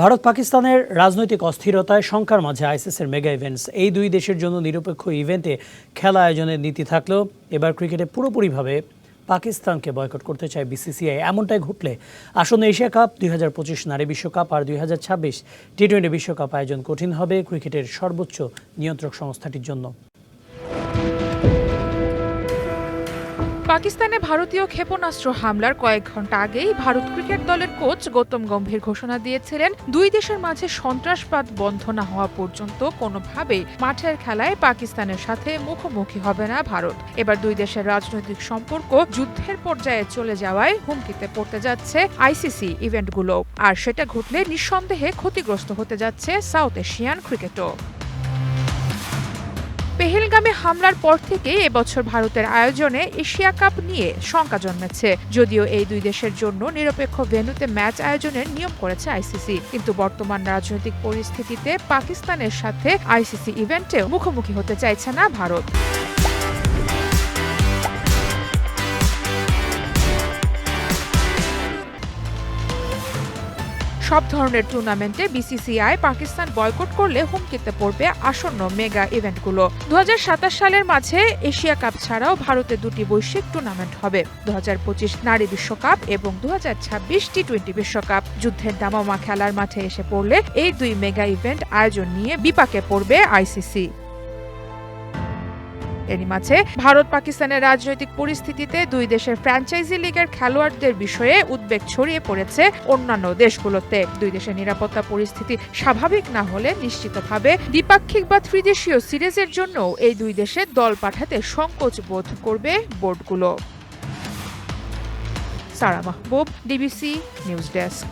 ভারত পাকিস্তানের রাজনৈতিক অস্থিরতায় শঙ্কার মাঝে আইসিসির মেগা ইভেন্টস। এই দুই দেশের জন্য নিরপেক্ষ ইভেন্টে খেলা আয়োজনের নীতি থাকলেও এবার ক্রিকেটে পুরোপুরিভাবে পাকিস্তানকে বয়কট করতে চায় বিসিসিআই। এমনটাই ঘটলে আসন্ন এশিয়া কাপ, দুই হাজার পঁচিশ নারী বিশ্বকাপ আর দুই হাজার ছাব্বিশ টি টোয়েন্টি বিশ্বকাপ আয়োজন কঠিন হবে ক্রিকেটের সর্বোচ্চ নিয়ন্ত্রক সংস্থাটির জন্য। পাকিস্তানে ভারতীয় ক্ষেপণাস্ত্র হামলার কয়েক ঘণ্টা আগেই ভারত ক্রিকেট দলের কোচ গৌতম গম্ভীর ঘোষণা দিয়েছিলেন, দুই দেশের মাঝে সন্ত্রাসবাদ বন্ধ না হওয়া পর্যন্ত কোনোভাবে মাঠের খেলায় পাকিস্তানের সাথে মুখোমুখি হবে না ভারত। এবার দুই দেশের রাজনৈতিক সম্পর্ক যুদ্ধের পর্যায়ে চলে যাওয়ায় হুমকিতে পড়তে যাচ্ছে আইসিসি ইভেন্টগুলো। আর সেটা ঘটলে নিঃসন্দেহে ক্ষতিগ্রস্ত হতে যাচ্ছে সাউথ এশিয়ান ক্রিকেটও। পেহেলগামে হামলার পর থেকে এবছর ভারতের আয়োজনে এশিয়া কাপ নিয়ে শঙ্কা জন্মেছে। যদিও এই দুই দেশের জন্য নিরপেক্ষ ভেন্যুতে ম্যাচ আয়োজনের নিয়ম করেছে আইসিসি। কিন্তু বর্তমান রাজনৈতিক পরিস্থিতিতে পাকিস্তানের সাথে আইসিসি ইভেন্টেও মুখোমুখি হতে চাইছে না ভারত। সব ধরনের টুর্নামেন্টে বিসিসিআই পাকিস্তান বয়কট করলে হুমকিতে পড়বে আসন্ন মেগা ইভেন্টগুলো। দু হাজার সাতাশ সালের মাঝে এশিয়া কাপ ছাড়াও ভারতে দুটি বৈশ্বিক টুর্নামেন্ট হবে। দু হাজার পঁচিশ নারী বিশ্বকাপ এবং দু হাজার ছাব্বিশ টি টোয়েন্টি বিশ্বকাপ। যুদ্ধের দামামা খেলার মাঠে এসে পড়লে এই দুই মেগা ইভেন্ট আয়োজন নিয়ে বিপাকে পড়বে আইসিসি। এরই মাঝে ভারত পাকিস্তানের রাজনৈতিক পরিস্থিতিতে দুই দেশের ফ্র্যাঞ্চাইজি লিগের খেলোয়াড়দের বিষয়ে উদ্বেগ ছড়িয়ে পড়েছে অন্যান্য দেশগুলোতে। দুই দেশের নিরাপত্তা পরিস্থিতি স্বাভাবিক না হলে নিশ্চিতভাবে দ্বিপাক্ষিক বা ত্রিদেশীয় সিরিজের জন্য এই দুই দেশে দল পাঠাতে সংকোচ বোধ করবে বোর্ডগুলো। Sara Mahbub, DBC news desk.